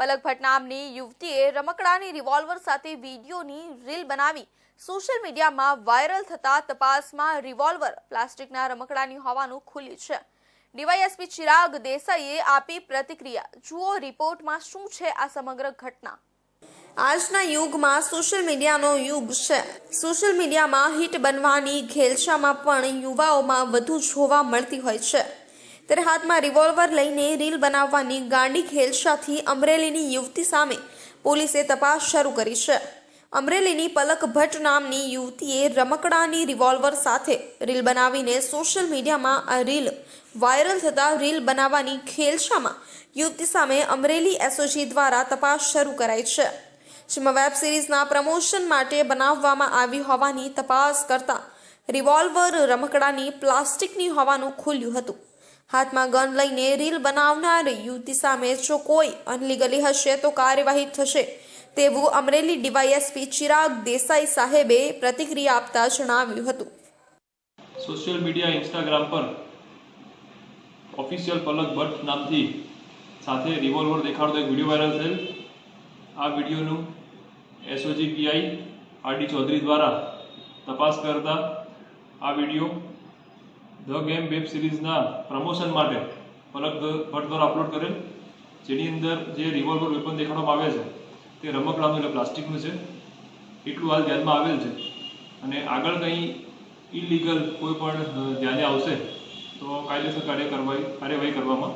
પલક ભટ્ટ નામની યુવતીએ રમકડાની રિવોલ્વર સાથે વિડીયોની રીલ બનાવી સોશિયલ મીડિયામાં વાયરલ થતા તપાસમાં રિવોલ્વર પ્લાસ્ટિકના રમકડાની હોવાનું ખુલ્યું છે. ડીવાયએસપી ચિરાગ દેસાઈએ આપી પ્રતિક્રિયા. જુઓ રિપોર્ટમાં શું છે આ સમગ્ર ઘટના. આજના યુગમાં સોશિયલ મીડિયાનો યુગ છે. સોશિયલ મીડિયામાં હિટ બનવાની ઘેલછામાં પણ યુવાઓમાં વધુ જોવા મળતી હોય છે. ત્યારે હાથમાં રિવોલ્વર લઈને રીલ બનાવવાની ગાંડી ખેલશાથી અમરેલીની યુવતી સામે પોલીસે તપાસ શરૂ કરી છે. અમરેલીની પલક ભટ્ટ નામની યુવતીએ રમકડાની રિવોલ્વર સાથે રીલ બનાવીને સોશિયલ મીડિયામાં આ રીલ વાયરલ થતાં રીલ બનાવવાની ખેલશામાં યુવતી સામે અમરેલી એસઓજી દ્વારા તપાસ શરૂ કરાઈ છે. જેમાં વેબ સિરીઝના પ્રમોશન માટે બનાવવામાં આવી હોવાની તપાસ કરતા રિવોલ્વર રમકડાની પ્લાસ્ટિકની હોવાનું ખુલ્યું હતું. હાથમાં ગન લઈને રીલ બનાવનાર યુવતી સામે જો કોઈ અનલીગલી હશે તો કાર્યવાહી થશે. તેવું અમરેલી ડીવાયએસપી ચિરાગ દેસાઈ સાહેબે પ્રતિક્રિયા આપતા જણાવ્યું હતું. સોશિયલ મીડિયા, ઇન્સ્ટાગ્રામ પર ઓફિશિયલ પલક ભટ્ટ નામથી સાથે રિવોલ્વર દેખાડતો એક વીડિયો વાયરલ થયેલ. આ વિડીયોનું એસઓજી પીઆઈ આરડી ચૌધરી દ્વારા તપાસ કરતા આ વીડિયો ધ ગેમ વેબ સિરીઝના પ્રમોશન માટે પલક ભટ્ટ દ્વારા અપલોડ કરેલ, જેની અંદર જે રિવોલ્વર વેપન દેખાડવામાં આવે છે, તે રમકડાનું એટલે પ્લાસ્ટિકનું છે. એટલું હાલ ધ્યાનમાં આવેલ છે. અને આગળ કંઈ ઇલીગલ કોઈ પણ ધ્યાને આવશે, તો કાયદેસર કાર્ય કરવાય કાર્યવાહી કરવામાં